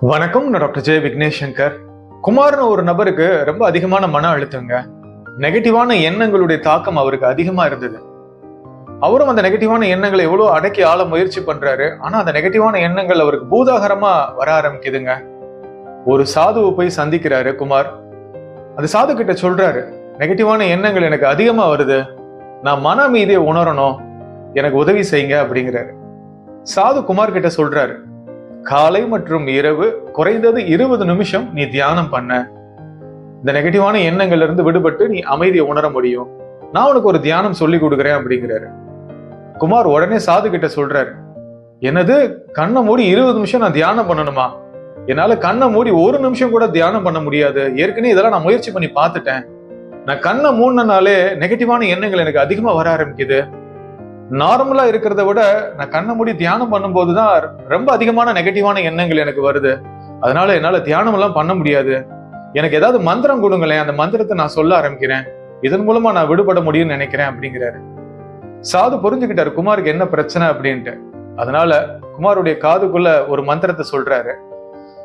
வணக்கம் நான் டாக்டர் ஜெய விக்னேஷ் சங்கர் குமார்னு ஒரு நபருக்கு ரொம்ப அதிகமான மன அழுத்தங்க. நெகட்டிவான எண்ணங்களுடைய தாக்கம் அவருக்கு அதிகமா இருந்தது. அவரும் அந்த நெகட்டிவான எண்ணங்களை எவ்வளோ அடக்கி ஆள முயற்சி பண்றாரு ஆனா அந்த நெகட்டிவான எண்ணங்கள் அவருக்கு பூதாகரமா வர ஆரம்பிக்குதுங்க. ஒரு சாதுவை போய் சந்திக்கிறாரு குமார். அந்த சாது கிட்ட சொல்றாரு நெகட்டிவான எண்ணங்கள் எனக்கு அதிகமா வருது. நான் மன மீதியை உணரணும். எனக்கு உதவி செய்யுங்க அப்படிங்கிறாரு. சாது குமார் கிட்ட சொல்றாரு காலை மற்றும் இரவு குறைந்தது இருபது நிமிஷம் நீ தியானம் பண்ண. இந்த நெகட்டிவான எண்ணங்கள்ல இருந்து விடுபட்டு நீ அமைதியை உணர முடியும். நான் உனக்கு ஒரு தியானம் சொல்லி கொடுக்குறேன் அப்படிங்கிறாரு. குமார் உடனே சாது கிட்ட சொல்றாரு என்னது? கண்ணை மூடி இருபது நிமிஷம் நான் தியானம் பண்ணணுமா? என்னால கண்ணை மூடி ஒரு நிமிஷம் கூட தியானம் பண்ண முடியாது. ஏற்கனவே இதெல்லாம் நான் முயற்சி பண்ணி பார்த்துட்டேன். நான் கண்ணை மூடினாலே நெகட்டிவான எண்ணங்கள் எனக்கு அதிகமா வர ஆரம்பிக்குது. நார்மலா இருக்கிறத விட நான் கண்ணை மூடி தியானம் பண்ணும்போது தான் ரொம்ப அதிகமான நெகட்டிவான எண்ணங்கள் எனக்கு வருது. அதனால என்னால தியானம் எல்லாம் பண்ண முடியாது. எனக்கு ஏதாவது மந்திரம் கொடுங்களேன் அந்த மந்திரத்தை நான் சொல்ல ஆரம்பிக்கிறேன். இதன் மூலமா நான் விடுபட முடியும்னு நினைக்கிறேன் அப்படிங்கிறாரு. சாது புரிஞ்சுக்கிட்டாரு குமாருக்கு என்ன பிரச்சனை அப்படின்ட்டு. அதனால குமாருடைய காதுக்குள்ள ஒரு மந்திரத்தை சொல்றாரு.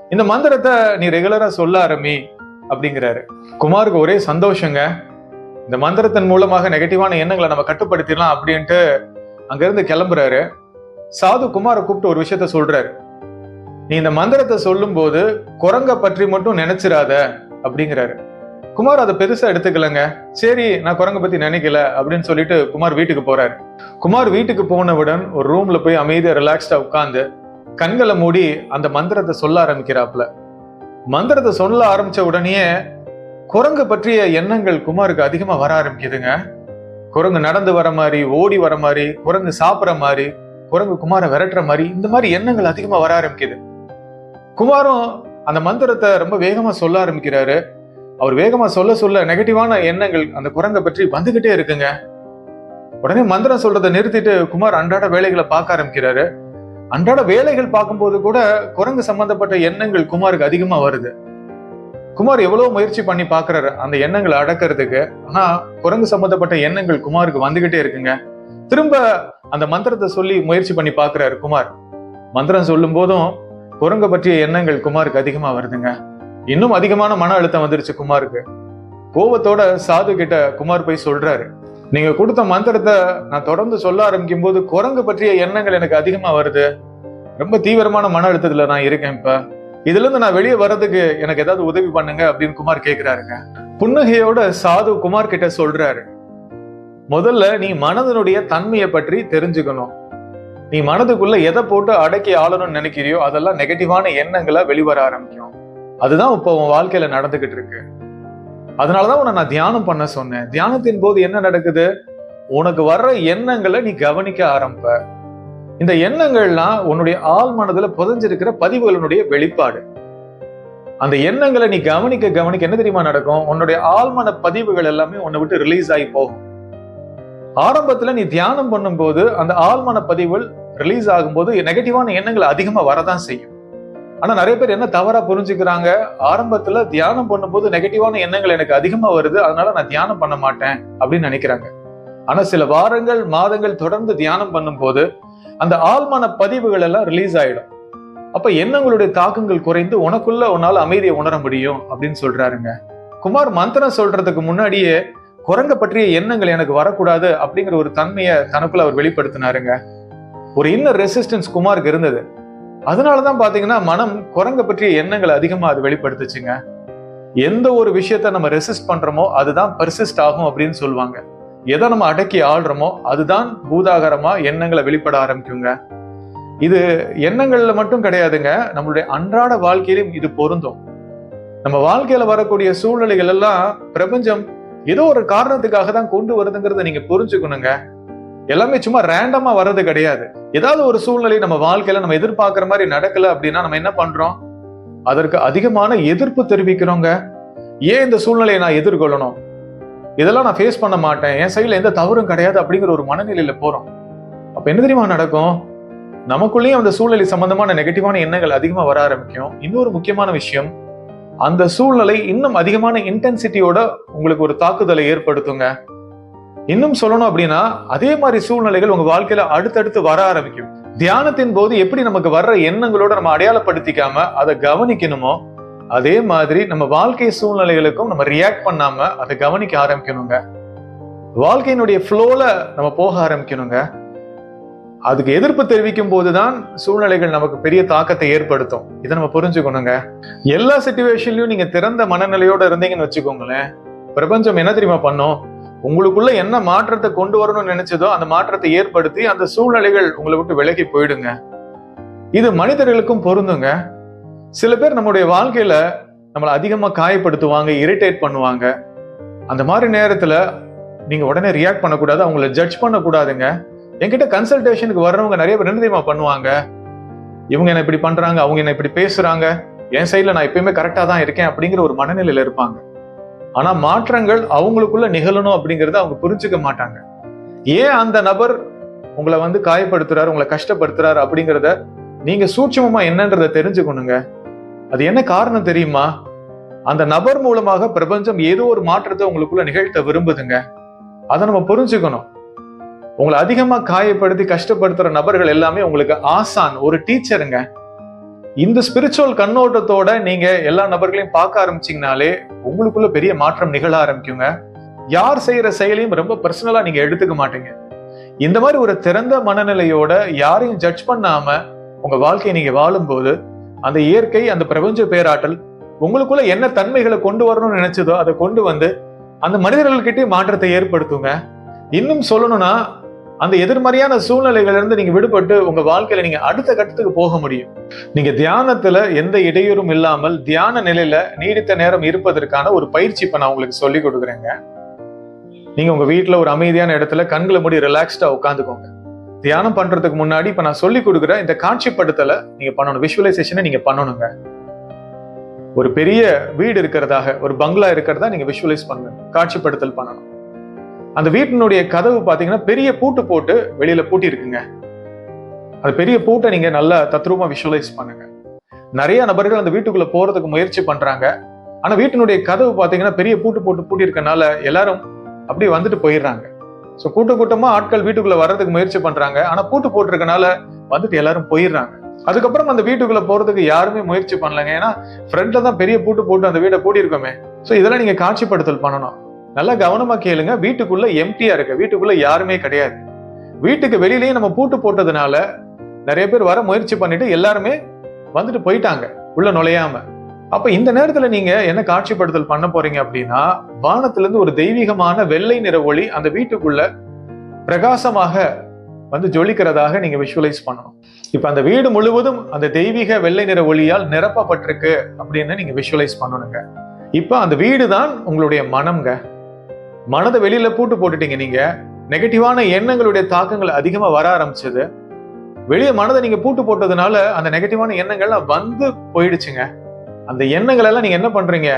இந்த மந்திரத்தை நீ ரெகுலரா சொல்ல ஆரம்பி அப்படிங்கிறாரு. குமாருக்கு ஒரே சந்தோஷங்க. இந்த மந்திரத்தின் மூலமாக நெகட்டிவான எண்ணங்களை நம்ம கட்டுப்படுத்திடலாம் அப்படின்ட்டு அங்கிருந்து கிளம்புறாரு. சாது குமாரை கூப்பிட்டு ஒரு விஷயத்த சொல்றாரு. நீ இந்த மந்திரத்தை சொல்லும் போது குரங்க பற்றி மட்டும் நினைச்சிடாத அப்படிங்கிறாரு. குமார் அதை பெருசா எடுத்துக்கலங்க. சரி நான் குரங்க பத்தி நினைக்கல அப்படின்னு சொல்லிட்டு குமார் வீட்டுக்கு போறாரு. குமார் வீட்டுக்கு போனவுடன் ஒரு ரூம்ல போய் அமைதியா ரிலாக்ஸ்டா உட்காந்து கண்களை மூடி அந்த மந்திரத்தை சொல்ல ஆரம்பிக்கிறாப்ல மந்திரத்தை சொல்ல ஆரம்பிச்ச உடனேயே குரங்கு பற்றிய எண்ணங்கள் குமாருக்கு அதிகமா வர ஆரம்பிக்குதுங்க. குரங்கு நடந்து வர மாதிரி ஓடி வர மாதிரி குரங்கு சாப்பிட்ற மாதிரி குரங்கு குமாரை விரட்டுற மாதிரி இந்த மாதிரி எண்ணங்கள் அதிகமா வர ஆரம்பிக்குது. குமாரும் அந்த மந்திரத்தை ரொம்ப வேகமா சொல்ல ஆரம்பிக்கிறாரு. அவர் வேகமா சொல்ல சொல்ல நெகட்டிவான எண்ணங்கள் அந்த குரங்கை பற்றி வந்துகிட்டே இருக்குங்க. உடனே மந்திரம் சொல்றதை நிறுத்திட்டு குமார் அன்றாட வேலைகளை பார்க்க ஆரம்பிக்கிறாரு. அன்றாட வேலைகள் பார்க்கும்போது கூட குரங்கு சம்பந்தப்பட்ட எண்ணங்கள் குமாருக்கு அதிகமா வருது. குமார் எவ்வளவு முயற்சி பண்ணி பாக்குறாரு அந்த எண்ணங்களை அடக்கிறதுக்கு. ஆனா குரங்கு சம்பந்தப்பட்ட எண்ணங்கள் குமாருக்கு வந்துகிட்டே இருக்குங்க. திரும்ப அந்த மந்திரத்தை சொல்லி முயற்சி பண்ணி பாக்குறாரு குமார். மந்திரம் சொல்லும் போதும் குரங்க பற்றிய எண்ணங்கள் குமாருக்கு அதிகமா வருதுங்க. இன்னும் அதிகமான மன அழுத்தம் வந்துருச்சு குமாருக்கு. கோபத்தோட சாது கிட்ட குமார் போய் சொல்றாரு. நீங்க கொடுத்த மந்திரத்தை நான் தொடர்ந்து சொல்ல ஆரம்பிக்கும் போது குரங்கு பற்றிய எண்ணங்கள் எனக்கு அதிகமா வருது. ரொம்ப தீவிரமான மன அழுத்தத்துல நான் இருக்கேன் இப்ப. இதுல இருந்து நான் வெளியே வர்றதுக்கு எனக்கு ஏதாவது உதவி பண்ணுங்க அப்படின்னு குமார் கேக்குறாருங்க. புன்னகையோட சாது குமார் கிட்ட சொல்றாரு. முதல்ல நீ மனதனுடைய தன்மையை பற்றி தெரிஞ்சுக்கணும். நீ மனதுக்குள்ள எதை போட்டு அடக்கி ஆளணும்னு நினைக்கிறியோ அதெல்லாம் நெகட்டிவான எண்ணங்களை வெளிவர ஆரம்பிக்கும். அதுதான் இப்போ உன் வாழ்க்கையில நடந்துகிட்டு இருக்கு. அதனாலதான் உன்னை நான் தியானம் பண்ண சொன்னேன். தியானத்தின் போது என்ன நடக்குது? உனக்கு வர்ற எண்ணங்களை நீ கவனிக்க ஆரம்ப இந்த எண்ணங்கள்லாம் உன்னுடைய ஆள் மனதுல புதஞ்சிருக்கிற பதிவுகளுடைய வெளிப்பாடு. அந்த எண்ணங்களை நீ கவனிக்க கவனிக்க என்ன தெரியுமா நடக்கும்? உன்னுடைய ஆழ்மன பதிவுகள் எல்லாமே உன்னை விட்டு ரிலீஸ் ஆகி போகும். ஆரம்பத்துல நீ தியானம் பண்ணும்போது அந்த ஆழ்மன பதிவுகள் ரிலீஸ் ஆகும்போது நெகட்டிவான எண்ணங்கள் அதிகமா வரதான் செய்யும். ஆனா நிறைய பேர் என்ன தவறா புரிஞ்சுக்கிறாங்க? ஆரம்பத்துல தியானம் பண்ணும்போது நெகட்டிவான எண்ணங்கள் எனக்கு அதிகமா வருது அதனால நான் தியானம் பண்ண மாட்டேன் அப்படின்னு நினைக்கிறாங்க. ஆனா சில வாரங்கள் மாதங்கள் தொடர்ந்து தியானம் பண்ணும்போது அந்த ஆழ்மான பதிவுகள் எல்லாம் ரிலீஸ் ஆயிடும். அப்ப எண்ணங்களுடைய தாக்கங்கள் குறைந்து உனக்குள்ள உன்னால அமைதியை உணர முடியும் அப்படின்னு சொல்றாருங்க. குமார் மந்திரம் சொல்றதுக்கு முன்னாடியே குரங்க பற்றிய எண்ணங்கள் எனக்கு வரக்கூடாது அப்படிங்கிற ஒரு தன்மையை தனக்குள்ள அவர் வெளிப்படுத்தினாருங்க. ஒரு இன்னர் ரெசிஸ்டன்ஸ் குமாருக்கு இருந்தது. அதனாலதான் பாத்தீங்கன்னா மனம் குரங்க பற்றிய எண்ணங்களை அதிகமா அது வெளிப்படுத்துச்சுங்க. எந்த ஒரு விஷயத்த நம்ம ரெசிஸ்ட் பண்றோமோ அதுதான் பர்சிஸ்ட் ஆகும் அப்படின்னு சொல்லுவாங்க. எதை நம்ம அடக்கி ஆள்றோமோ அதுதான் பூதாகரமா எண்ணங்களை வெளிப்பட ஆரம்பிக்குங்க. இது எண்ணங்கள்ல மட்டும் கிடையாதுங்க. நம்மளுடைய அன்றாட வாழ்க்கையிலும் இது பொருந்தும். நம்ம வாழ்க்கையில வரக்கூடிய சூழ்நிலைகள் எல்லாம் பிரபஞ்சம் ஏதோ ஒரு காரணத்துக்காக தான் கொண்டு வருதுங்கிறத நீங்க புரிஞ்சுக்கணுங்க. எல்லாமே சும்மா ரேண்டமா வர்றது கிடையாது. ஏதாவது ஒரு சூழ்நிலை நம்ம வாழ்க்கையில நம்ம எதிர்பார்க்குற மாதிரி நடக்கல அப்படின்னா நம்ம என்ன பண்றோம்? அதற்கு அதிகமான எதிர்ப்பு தெரிவிக்கிறோங்க. ஏன் இந்த சூழ்நிலையை நான் எதிர்கொள்ளணும்? இதெல்லாம் நான் ஃபேஸ் பண்ண மாட்டேன். என் சைடில் எந்த தவறும் கிடையாது அப்படிங்கிற ஒரு மனநிலையில் போகிறோம் அப்போ என்ன தெரியுமா நடக்கும்? நமக்குள்ளேயும் அந்த சூழ்நிலை சம்பந்தமான நெகட்டிவான எண்ணங்கள் அதிகமாக வர ஆரம்பிக்கும். இன்னொரு முக்கியமான விஷயம் அந்த சூழ்நிலை இன்னும் அதிகமான இன்டென்சிட்டியோட உங்களுக்கு ஒரு தாக்குதலை ஏற்படுத்துங்க. இன்னும் சொல்லணும் அப்படின்னா அதே மாதிரி சூழ்நிலைகள் உங்க வாழ்க்கையில அடுத்தடுத்து வர ஆரம்பிக்கும். தியானத்தின் போது எப்படி நமக்கு வர்ற எண்ணங்களோட நம்ம அடையாளப்படுத்திக்காம அதை கவனிக்கணுமோ அதே மாதிரி நம்ம வாழ்க்கை சூழ்நிலைகளுக்கும் நம்ம ரியாக்ட் பண்ணாம அதை கவனிக்க ஆரம்பிக்கணுங்க. வாழ்க்கையினுடைய ஃப்ளோல நம்ம போக ஆரம்பிக்கணுங்க. அதுக்கு எதிர்ப்பு தெரிவிக்கும் போதுதான் சூழ்நிலைகள் நமக்கு பெரிய தாக்கத்தை ஏற்படுத்தும். இதை நம்ம புரிஞ்சுக்கணுங்க. எல்லா சுச்சுவேஷன்லயும் நீங்க திறந்த மனநிலையோட இருந்தீங்கன்னு வச்சுக்கோங்களேன். பிரபஞ்சம் என்ன தெரியுமா பண்ணும்? உங்களுக்குள்ள என்ன மாற்றத்தை கொண்டு வரணும்னு நினைச்சதோ அந்த மாற்றத்தை ஏற்படுத்தி அந்த சூழ்நிலைகள் உங்களை விட்டு விலகி போயிடுங்க. இது மனிதர்களுக்கும் பொருந்துங்க. சில பேர் நம்முடைய வாழ்க்கையில நம்மளை அதிகமாக காயப்படுத்துவாங்க இரிட்டேட் பண்ணுவாங்க. அந்த மாதிரி நேரத்தில் நீங்க உடனே ரியாக்ட் பண்ணக்கூடாது அவங்கள ஜட்ஜ் பண்ணக்கூடாதுங்க. என்கிட்ட கன்சல்டேஷனுக்கு வர்றவங்க நிறைய பேர் என்ன தெரியுமா பண்ணுவாங்க? இவங்க என்ன இப்படி பண்றாங்க? அவங்க என்ன இப்படி பேசுறாங்க? என் சைட்ல நான் எப்பயுமே கரெக்டாக தான் இருக்கேன் அப்படிங்கிற ஒரு மனநிலையில இருப்பாங்க. ஆனா மாற்றங்கள் அவங்களுக்குள்ள நிகழணும் அப்படிங்கறத அவங்க புரிஞ்சுக்க மாட்டாங்க. ஏன் அந்த நபர் உங்களை வந்து காயப்படுத்துறாரு உங்களை கஷ்டப்படுத்துறாரு அப்படிங்கிறத நீங்க சூட்சமமா என்னன்றத தெரிஞ்சுக்கணுங்க. அது என்ன காரணம் தெரியுமா? அந்த நபர் மூலமாக பிரபஞ்சம் ஏதோ ஒரு மாற்றத்தை உங்களுக்குள்ள நிகழ்த்த விரும்புதுங்க. அதை நம்ம புரிஞ்சுக்கணும். உங்களை அதிகமா காயப்படுத்தி கஷ்டப்படுத்துற நபர்கள் எல்லாமே உங்களுக்கு ஆசான் ஒரு டீச்சருங்க. இந்த ஸ்பிரிச்சுவல் கண்ணோட்டத்தோட நீங்க எல்லா நபர்களையும் பார்க்க ஆரம்பிச்சீங்கனாலே உங்களுக்குள்ள பெரிய மாற்றம் நிகழ ஆரம்பிக்குங்க. யார் செய்யற செயலையும் ரொம்ப பர்சனலா நீங்க எடுத்துக்க மாட்டீங்க. இந்த மாதிரி ஒரு திறந்த மனநிலையோட யாரையும் ஜட்ஜ் பண்ணாம உங்க வாழ்க்கையை நீங்க வாழும்போது அந்த இயற்கை அந்த பிரபஞ்ச பேராற்றல் உங்களுக்குள்ள என்ன தன்மைகளை கொண்டு வரணும்னு நினைச்சதோ அதை கொண்டு வந்து அந்த மனிதர்கள்கிட்டயும் மாற்றத்தை ஏற்படுத்துங்க. இன்னும் சொல்லணும்னா அந்த எதிர்மறையான சூழ்நிலைகள் இருந்து நீங்க விடுபட்டு உங்க வாழ்க்கையில நீங்க அடுத்த கட்டத்துக்கு போக முடியும். நீங்க தியானத்துல எந்த இடையூறும் இல்லாமல் தியான நிலையில நீடித்த நேரம் இருப்பதற்கான ஒரு பயிற்சி இப்ப நான் உங்களுக்கு சொல்லி கொடுக்குறேங்க. நீங்க உங்க வீட்டுல ஒரு அமைதியான இடத்துல கண்களை மூடி ரிலாக்ஸ்டா உட்காந்துக்கோங்க. தியானம் பண்றதுக்கு முன்னாடி இப்ப நான் சொல்லி கொடுக்குற இந்த காட்சிப்படுத்தலை நீங்க பண்ணணும். விஷுவலைசேஷனை நீங்க பண்ணணுங்க. ஒரு பெரிய வீடு இருக்கிறதாக ஒரு பங்களா இருக்கிறதா நீங்க விஷுவலைஸ் பண்ணணும் காட்சிப்படுத்தல் பண்ணணும். அந்த வீட்டினுடைய கதவு பாத்தீங்கன்னா பெரிய பூட்டு போட்டு வெளியில பூட்டி இருக்குங்க அந்த பெரிய பூட்டை நீங்க நல்லா தத்ரூபமா விஷுவலைஸ் பண்ணுங்க. நிறைய நபர்கள் அந்த வீட்டுக்குள்ள போறதுக்கு முயற்சி பண்றாங்க. ஆனா வீட்டினுடைய கதவு பாத்தீங்கன்னா பெரிய பூட்டு போட்டு பூட்டி இருக்கனால எல்லாரும் அப்படியே வந்துட்டு போயிடுறாங்க. ஸோ கூட்ட கூட்டமா ஆட்கள் வீட்டுக்குள்ள வர்றதுக்கு முயற்சி பண்றாங்க. ஆனா பூட்டு போட்டிருக்கனால வந்துட்டு எல்லாரும் போயிடுறாங்க. அதுக்கப்புறம் அந்த வீட்டுக்குள்ள போறதுக்கு யாருமே முயற்சி பண்ணலங்க. ஏன்னா ஃப்ரண்ட்ல தான் பெரிய பூட்டு போட்டு அந்த வீட்டை கூட்டியிருக்கோமே ஸோ இதெல்லாம் நீங்க காட்சிப்படுத்தல் பண்ணணும். நல்லா கவனமா கேளுங்க. வீட்டுக்குள்ள எம்டியா இருக்கு. வீட்டுக்குள்ள யாருமே கிடையாது. வீட்டுக்கு வெளியிலேயே நம்ம பூட்டு போட்டதுனால நிறைய பேர் வர முயற்சி பண்ணிட்டு எல்லாருமே வந்துட்டு போயிட்டாங்க. உள்ள நுழையாம. அப்ப இந்த நேரத்துல நீங்க என்ன காட்சிப்படுத்தல் பண்ண போறீங்க அப்படின்னா வானத்துல இருந்து ஒரு தெய்வீகமான வெள்ளை நிற ஒளி அந்த வீட்டுக்குள்ள பிரகாசமாக வந்து ஜொலிக்கிறதாக நீங்க விஷுவலைஸ் பண்ணணும். இப்ப அந்த வீடு முழுவதும் அந்த தெய்வீக வெள்ளை நிற ஒளியால் நிரப்பப்பட்டிருக்கு அப்படின்னு நீங்க விஷுவலைஸ் பண்ணணுங்க. இப்ப அந்த வீடு தான் உங்களுடைய மனம்ங்க. மனதை வெளியில பூட்டு போட்டுட்டீங்க நீங்க. நெகட்டிவான எண்ணங்களுடைய தாக்கங்கள் அதிகமா வர ஆரம்பிச்சது. வெளியே மனதை நீங்க பூட்டு போட்டதுனால அந்த நெகட்டிவான எண்ணங்கள்லாம் வந்து போயிடுச்சுங்க. அந்த எண்ணங்கள் எல்லாம் நீங்க என்ன பண்றீங்க?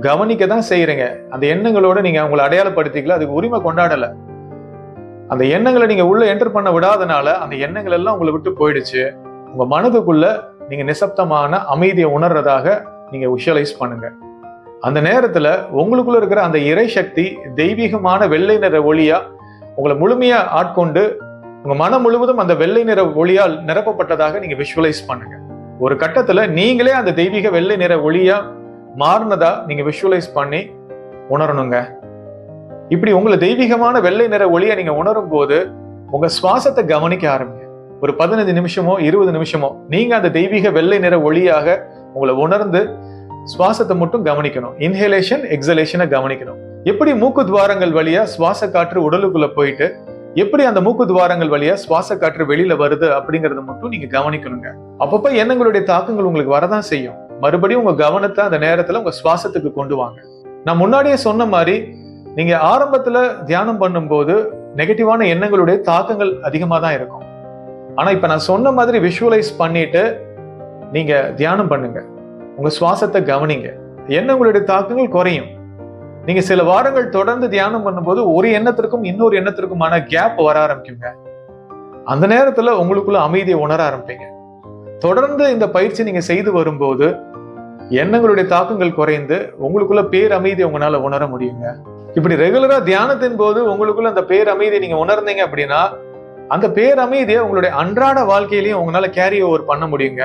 கவனிக்க தான் செய்யறீங்க அந்த எண்ணங்களோட நீங்க உங்களை அடையாளப்படுத்திக்கல அதுக்கு உரிமை கொண்டாடல. அந்த எண்ணங்களை நீங்க உள்ள என்டர் பண்ண விடாதனால அந்த எண்ணங்கள் எல்லாம் உங்களை விட்டு போயிடுச்சு. உங்க மனதுக்குள்ள நீங்க நிசப்தமான அமைதியை உணர்றதாக நீங்க விஷுவலைஸ் பண்ணுங்க. அந்த நேரத்துல உங்களுக்குள்ள இருக்கிற அந்த இறை சக்தி தெய்வீகமான வெள்ளை நிற ஒளியா உங்களை முழுமையா ஆட்கொண்டு உங்க மனம் முழுவதும் அந்த வெள்ளை நிற ஒளியால் நிரப்பப்பட்டதாக நீங்க விஷுவலைஸ் பண்ணுங்க. ஒரு கட்டத்துல நீங்களே அந்த தெய்வீக வெள்ளை நிற ஒளியா மாறினதா நீங்க விஷுவலைஸ் பண்ணி உணரணுங்க. இப்படி உங்களை தெய்வீகமான வெள்ளை நிற ஒளியை நீங்க உணரும் போது உங்க சுவாசத்தை கவனிக்க ஆரம்பிங்க. ஒரு பதினஞ்சு நிமிஷமோ இருபது நிமிஷமோ நீங்க அந்த தெய்வீக வெள்ளை நிற ஒளியாக உங்களை உணர்ந்து சுவாசத்தை மட்டும் கவனிக்கணும். இன்ஹேலேஷன் எக்ஸலேஷனை கவனிக்கணும். எப்படி மூக்கு துவாரங்கள் வழியா சுவாச காற்று உடலுக்குள்ள போயிட்டு எப்படி அந்த மூக்கு துவாரங்கள் வழியா சுவாச காற்று வெளியில வருது அப்படிங்கறத மட்டும் நீங்க கவனிக்கணுங்க. அப்பப்ப எண்ணங்களுடைய தாக்கங்கள் உங்களுக்கு வரதான் செய்யும். மறுபடியும் உங்க கவனத்தை அந்த நேரத்துல உங்க சுவாசத்துக்கு கொண்டு வாங்க. நான் முன்னாடியே சொன்ன மாதிரி நீங்க ஆரம்பத்துல தியானம் பண்ணும்போது நெகட்டிவான எண்ணங்களுடைய தாக்கங்கள் அதிகமா தான் இருக்கும். ஆனா இப்ப நான் சொன்ன மாதிரி விஷுவலைஸ் பண்ணிட்டு நீங்க தியானம் பண்ணுங்க. உங்க சுவாசத்தை கவனிங்க. எண்ணங்களுடைய தாக்கங்கள் குறையும். நீங்க சில வாரங்கள் தொடர்ந்து தியானம் பண்ணும்போது ஒரு எண்ணத்திற்கும் இன்னொரு எண்ணத்திற்குமான கேப் வர ஆரம்பிக்குங்க. அந்த நேரத்துல உங்களுக்குள்ள அமைதியை உணர ஆரம்பிப்பீங்க. தொடர்ந்து இந்த பயிற்சி நீங்க செய்து வரும்போது எண்ணங்களுடைய தாக்கங்கள் குறைந்து உங்களுக்குள்ள பேர் அமைதியை உங்களால உணர முடியுங்க. இப்படி ரெகுலரா தியானத்தின் போது உங்களுக்குள்ள அந்த பேர் அமைதியை நீங்க உணர்ந்தீங்க அப்படின்னா அந்த பேர் அமைதியை உங்களுடைய அன்றாட வாழ்க்கையிலையும் உங்களால கேரி ஓவர் பண்ண முடியுங்க.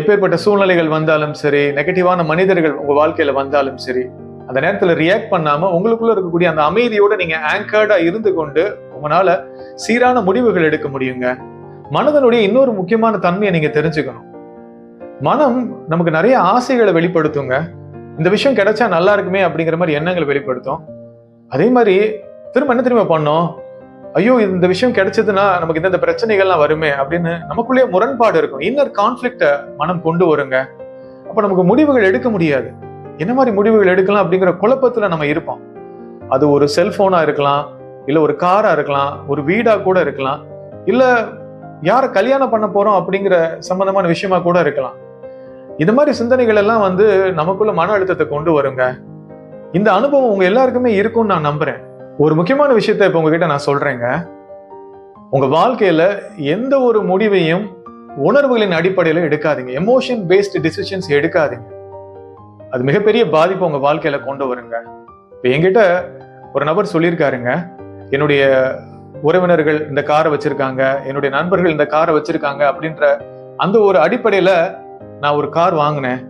எப்பேற்பட்ட சூழ்நிலைகள் வந்தாலும் சரி நெகட்டிவான மனிதர்கள் உங்க வாழ்க்கையில வந்தாலும் சரி அந்த நேரத்தில் ரியாக்ட் பண்ணாம உங்களுக்குள்ள இருக்கக்கூடிய அந்த அமைதியோட நீங்க ஆங்கர்டா இருந்து கொண்டு உங்களால சீரான முடிவுகள் எடுக்க முடியுங்க. மனதனுடைய இன்னொரு முக்கியமான தன்மையை நீங்க தெரிஞ்சுக்கணும். மனம் நமக்கு நிறைய ஆசைகளை வெளிப்படுத்துங்க. இந்த விஷயம் கிடைச்சா நல்லா இருக்குமே அப்படிங்கிற மாதிரி எண்ணங்களை வெளிப்படுத்தும். அதே மாதிரி திரும்ப என்ன திரும்ப பண்ணோம்? ஐயோ இந்த விஷயம் கிடைச்சதுன்னா நமக்கு இந்த பிரச்சனைகள்லாம் வருமே அப்படின்னு நமக்குள்ளேயே முரண்பாடு இருக்கும். இன்னர் கான்ஃபிளிக்ட மனம் கொண்டு வருங்க. அப்ப நமக்கு முடிவுகள் எடுக்க முடியாது. என்ன மாதிரி முடிவுகள் எடுக்கலாம் அப்படிங்கிற குழப்பத்தில் நம்ம இருப்போம். அது ஒரு செல்ஃபோனாக இருக்கலாம் இல்லை ஒரு காராக இருக்கலாம் ஒரு வீடாக கூட இருக்கலாம் இல்லை யாரை கல்யாணம் பண்ண போகிறோம் அப்படிங்கிற சம்பந்தமான விஷயமா கூட இருக்கலாம். இந்த மாதிரி சிந்தனைகள் எல்லாம் வந்து நமக்குள்ள மன அழுத்தத்தை கொண்டு வருங்க. இந்த அனுபவம் உங்க எல்லாருக்குமே இருக்கும்னு நான் நம்புறேன். ஒரு முக்கியமான விஷயத்த இப்ப உங்ககிட்ட நான் சொல்றேங்க. உங்க வாழ்க்கையில எந்த ஒரு முடிவையும் உணர்வுகளின் அடிப்படையில் எடுக்காதீங்க. எமோஷன் பேஸ்டு டிசிஷன்ஸ் எடுக்காதீங்க. அது மிகப்பெரிய பாதிப்பு உங்க வாழ்க்கையில கொண்டு வருங்க. இப்போ என்கிட்ட ஒரு நபர் சொல்லியிருக்காருங்க. என்னுடைய உறவினர்கள் இந்த காரை வச்சிருக்காங்க என்னுடைய நண்பர்கள் இந்த காரை வச்சிருக்காங்க அப்படின்ற அந்த ஒரு அடிப்படையில நான் ஒரு கார் வாங்கினேன்.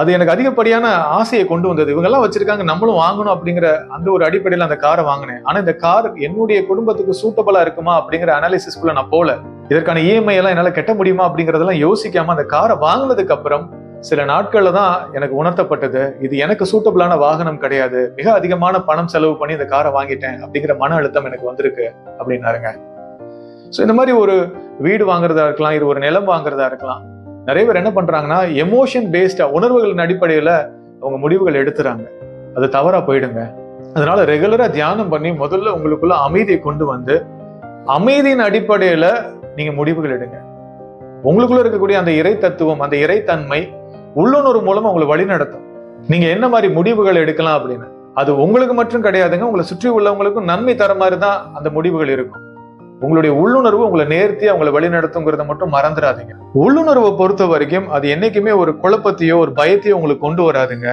அது எனக்கு அதிகப்படியான ஆசையை கொண்டு வந்தது. இவங்க எல்லாம் வச்சிருக்காங்க நம்மளும் வாங்கணும் அப்படிங்கிற அந்த ஒரு அடிப்படையில அந்த காரை வாங்கினேன். ஆனா இந்த கார் என்னுடைய குடும்பத்துக்கு சூட்டபிளா இருக்குமா அப்படிங்கிற அனாலிசிஸ்குள்ள நான் போல இதற்கான இஎம்ஐ எல்லாம் என்னால கட்ட முடியுமா அப்படிங்கறதெல்லாம் யோசிக்காம அந்த காரை வாங்கினதுக்கு அப்புறம் சில நாட்களில் தான் எனக்கு உணர்த்தப்பட்டது இது எனக்கு சூட்டபிளான வாகனம் கிடையாது மிக அதிகமான பணம் செலவு பண்ணி இந்த காரை வாங்கிட்டேன் அப்படிங்கிற மன அழுத்தம் எனக்கு வந்திருக்கு அப்படின்னாருங்க. ஸோ இந்த மாதிரி ஒரு வீடு வாங்குறதா இருக்கலாம் இது ஒரு நிலம் வாங்குறதா இருக்கலாம் நிறைய பேர் என்ன பண்றாங்கன்னா எமோஷன் பேஸ்டா உணர்வுகளின் அடிப்படையில அவங்க முடிவுகள் எடுத்துறாங்க. அது தவறா போயிடுங்க. அதனால ரெகுலரா தியானம் பண்ணி முதல்ல உங்களுக்குள்ள அமைதியை கொண்டு வந்து அமைதியின் அடிப்படையில நீங்க முடிவுகள் எடுங்க. உங்களுக்குள்ள இருக்கக்கூடிய அந்த இறை தத்துவம் அந்த இறைத்தன்மை உள்ளுணர்வு மூலமா உங்களை வழி நடத்தும். நீங்க என்ன மாதிரி முடிவுகள் எடுக்கலாம் அப்படின்னு. அது உங்களுக்கு மட்டும் கிடையாதுங்க உங்களை சுற்றி உள்ளவங்களுக்கும் நன்மை தர மாதிரி தான் அந்த முடிவுகள் இருக்கும். உங்களுடைய உள்ளுணர்வு உங்களை நேர்த்தி அவங்களை வழிநடத்துங்கிறத மட்டும் மறந்துடாதீங்க. உள்ளுணர்வை பொறுத்த வரைக்கும் அது என்னைக்குமே ஒரு குழப்பத்தையோ ஒரு பயத்தையோ உங்களுக்கு கொண்டு வராதுங்க.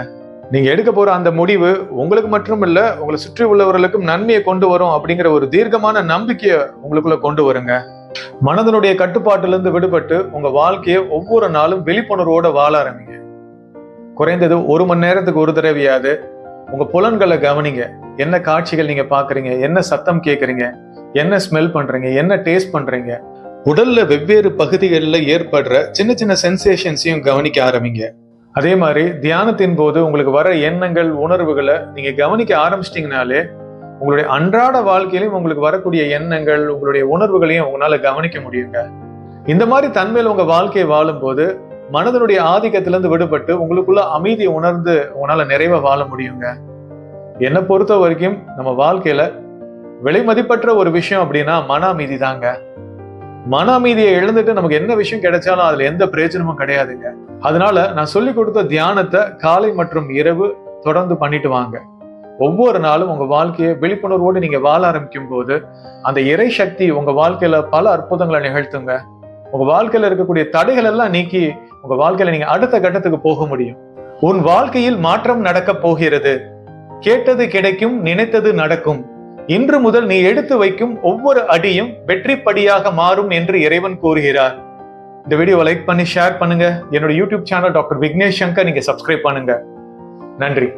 நீங்க எடுக்க போற அந்த முடிவு உங்களுக்கு மட்டும் இல்ல உங்களை சுற்றி உள்ளவர்களுக்கும் நன்மையை கொண்டு வரும் அப்படிங்கிற ஒரு தீர்க்கமான நம்பிக்கையை உங்களுக்குள்ள கொண்டு வருங்க. மனதனுடைய கட்டுப்பாட்டிலிருந்து விடுபட்டு உங்க வாழ்க்கையை ஒவ்வொரு நாளும் விழிப்புணர்வோட வாழ ஆரம்பிங்க. குறைந்தது ஒரு மணி நேரத்துக்கு ஒரு தடவையாவது உங்க புலன்களை கவனிங்க. என்ன காட்சிகள் நீங்க பாக்குறீங்க? என்ன சத்தம் கேக்குறீங்க? என்ன ஸ்மெல் பண்றீங்க? என்ன டேஸ்ட் பண்றீங்க? உடல்ல வெவ்வேறு பகுதிகளில் ஏற்படுற சின்ன சின்ன சென்சேஷன்ஸையும் கவனிக்க ஆரம்பிங்க. அதே மாதிரி தியானத்தின் போது உங்களுக்கு வர எண்ணங்கள் உணர்வுகளை நீங்க கவனிக்க ஆரம்பிச்சிட்டிங்கனாலே உங்களுடைய அன்றாட வாழ்க்கையிலையும் உங்களுக்கு வரக்கூடிய எண்ணங்கள் உங்களுடைய உணர்வுகளையும் உங்களால கவனிக்க முடியுங்க. இந்த மாதிரி தன்மையில் உங்க வாழ்க்கையை வாழும்போது மனதனுடைய ஆதிக்கத்திலிருந்து விடுபட்டு உங்களுக்குள்ள அமைதியை உணர்ந்து உங்களால நிறைவா வாழ முடியுங்க. என்னை பொறுத்த வரைக்கும் நம்ம வாழ்க்கையில விலை மதிப்பற்ற ஒரு விஷயம் அப்படின்னா மன அமைதி தாங்க. மன அமைதியை எழுந்துட்டு நமக்கு என்ன விஷயம் கிடைச்சாலும் அதுல எந்த பிரயோஜனமும் கிடையாதுங்க. அதனால நான் சொல்லி கொடுத்த தியானத்தை காலை மற்றும் இரவு தொடர்ந்து பண்ணிட்டு வாங்க. ஒவ்வொரு நாளும் உங்க வாழ்க்கையை விழிப்புணர்வோடு நீங்க வாழ ஆரம்பிக்கும் போது அந்த இறை சக்தி உங்க வாழ்க்கையில பல அற்புதங்களை நிகழ்த்துங்க. உங்க வாழ்க்கையில இருக்கக்கூடிய தடைகள் எல்லாம் நீக்கி உங்க வாழ்க்கையில நீங்க அடுத்த கட்டத்துக்கு போக முடியும். உன் வாழ்க்கையில் மாற்றம் நடக்க போகிறது. கேட்டது கிடைக்கும் நினைத்தது நடக்கும். இன்று முதல் நீ எடுத்து வைக்கும் ஒவ்வொரு அடியும் வெற்றி படியாக மாறும் என்று இறைவன் கூறுகிறார். இந்த வீடியோவை லைக் பண்ணி ஷேர் பண்ணுங்க. என்னோட YouTube channel doctor Vignesh Shankar நீங்க சப்ஸ்கிரைப் பண்ணுங்க. நன்றி.